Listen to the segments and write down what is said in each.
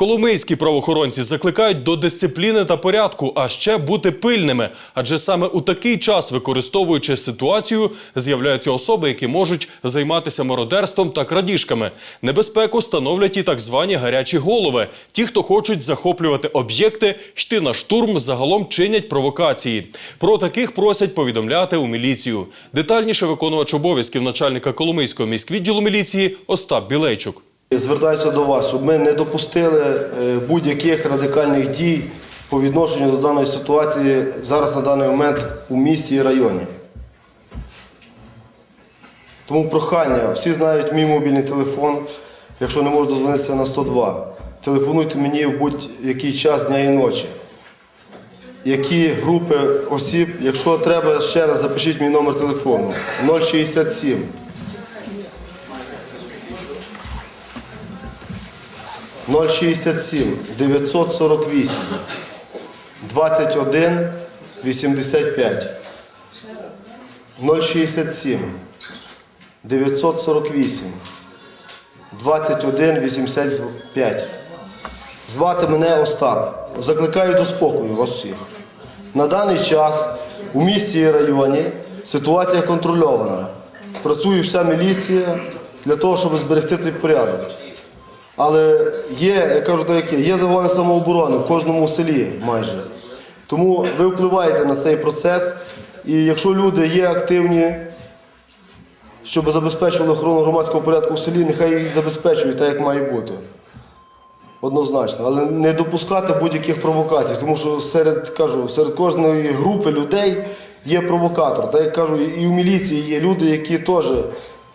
Коломийські правоохоронці закликають до дисципліни та порядку, а ще бути пильними. Адже саме у такий час, використовуючи ситуацію, з'являються особи, які можуть займатися мародерством та крадіжками. Небезпеку становлять і так звані гарячі голови. Ті, хто хочуть захоплювати об'єкти, йти на штурм, загалом чинять провокації. Про таких просять повідомляти у міліцію. Детальніше виконувач обов'язків начальника Коломийського міськвідділу міліції Остап Білейчук. Звертаюся до вас, щоб ми не допустили е, будь-яких радикальних дій по відношенню до даної ситуації зараз на даний момент у місті і районі. Тому прохання, всі знають мій мобільний телефон, якщо не можуть дозвонитися на 102. Телефонуйте мені в будь-який час дня і ночі. Які групи осіб, якщо треба, ще раз запишіть мій номер телефону 067 067 948 21 85 067 948 21 85 Звати мене Остап. Закликаю до спокою вас всіх. На даний час у місті і районі ситуація контрольована. Працює вся міліція для того, щоб зберегти цей порядок. Але є, я кажу так, є, загони самооборони в кожному селі майже. Тому ви впливаєте на цей процес. І якщо люди є активні, щоб забезпечували охорону громадського порядку в селі, нехай їх забезпечують так, як має бути. Однозначно. Але не допускати будь-яких провокацій, тому що серед, кажу, серед кожної групи людей є провокатор. Так як кажу, і в міліції є люди, які теж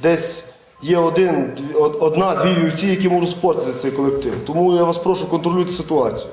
десь є один, дві- одна-дві вівці, які можуть спортити цей колектив. Тому я вас прошу контролюйте ситуацію.